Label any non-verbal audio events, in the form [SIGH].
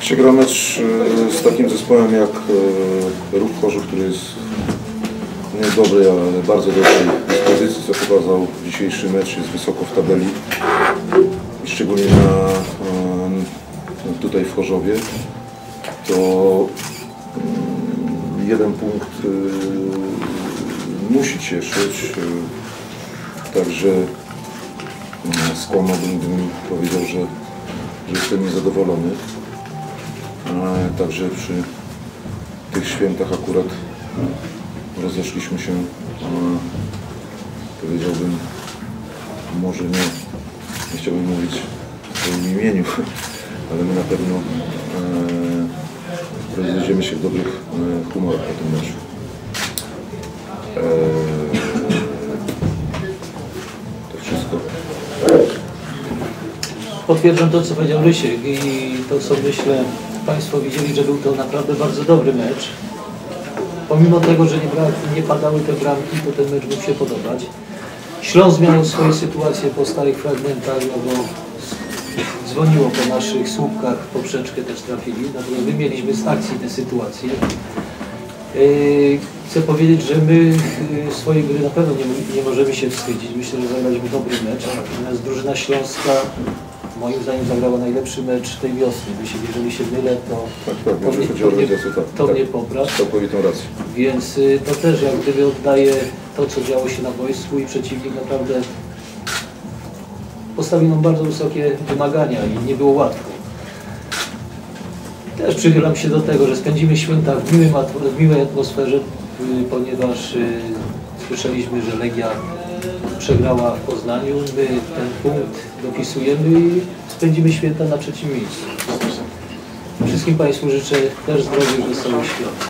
się gra mecz z takim zespołem jak e, Ruch Chorzów, który jest nie dobrej, ale bardzo dobrej dyspozycji, co pokazał dzisiejszy mecz, jest wysoko w tabeli szczególnie na, e, tutaj w Chorzowie, to mm, jeden punkt e, musi cieszyć, także mm, skłamałbym, gdybym powiedział, że, że jestem niezadowolony. E, Także przy tych świętach akurat rozeszliśmy się, e, powiedziałbym, może nie, nie chciałbym mówić w swoim imieniu, [LAUGHS] ale my na pewno e, rozejdziemy się w dobrych e, humorach po tym meczu. Potwierdzam to, co powiedział Rysiek i to, co myślę, Państwo widzieli, że był to naprawdę bardzo dobry mecz. Pomimo tego, że nie, bra- nie padały te bramki, to ten mecz mógł się podobać. Śląsk miał swoje sytuacje po starych fragmentach, no bo dzwoniło po naszych słupkach, poprzeczkę też trafili, natomiast my mieliśmy z akcji te sytuacje. Yy, Chcę powiedzieć, że my yy, swojej gry na pewno nie, nie możemy się wstydzić. Myślę, że zagraliśmy dobry mecz. Natomiast drużyna śląska moim zdaniem zagrała najlepszy mecz tej wiosny. Jeżeli się mylę, to, Tak, tak, to, mnie, to, mnie, to tak. mnie popraw. Z całkowitą racją. Więc y, to też jak gdyby oddaje to, co działo się na boisku i przeciwnik naprawdę postawił nam bardzo wysokie wymagania i nie było łatwo. Też przychylam się do tego, że spędzimy święta w, miłym, w miłej atmosferze, y, ponieważ y, słyszeliśmy, że Legia przegrała w Poznaniu. My ten punkt dopisujemy i spędzimy święta na trzecim miejscu. Wszystkim Państwu życzę też zdrowych, wesołych świąt.